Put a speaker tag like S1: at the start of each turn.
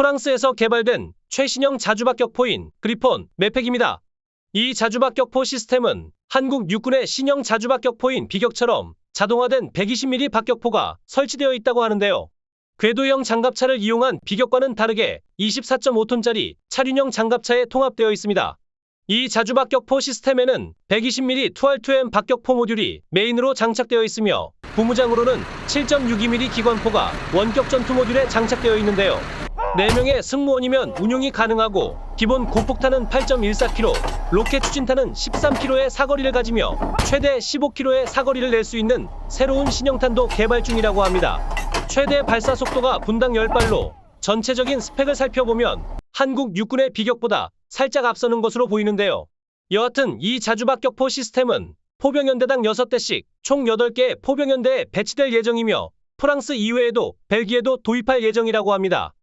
S1: 프랑스에서 개발된 최신형 자주박격포인 그리폰 매팩입니다. 이 자주박격포 시스템은 한국 육군의 신형 자주박격포인 비격처럼 자동화된 120mm 박격포가 설치되어 있다고 하는데요. 궤도형 장갑차를 이용한 비격과는 다르게 24.5톤짜리 차륜형 장갑차에 통합되어 있습니다. 이 자주박격포 시스템에는 120mm 2R2M 박격포 모듈이 메인으로 장착되어 있으며 부무장으로는 7.62mm 기관포가 원격 전투 모듈에 장착되어 있는데요. 4명의 승무원이면 운용이 가능하고 기본 고폭탄은 8.14km, 로켓 추진탄은 13km의 사거리를 가지며 최대 15km의 사거리를 낼 수 있는 새로운 신형탄도 개발 중이라고 합니다. 최대 발사 속도가 분당 10발로 전체적인 스펙을 살펴보면 한국 육군의 비격보다 살짝 앞서는 것으로 보이는데요. 여하튼 이 자주박격포 시스템은 포병연대당 6대씩 총 8개의 포병연대에 배치될 예정이며 프랑스 이외에도 벨기에도 도입할 예정이라고 합니다.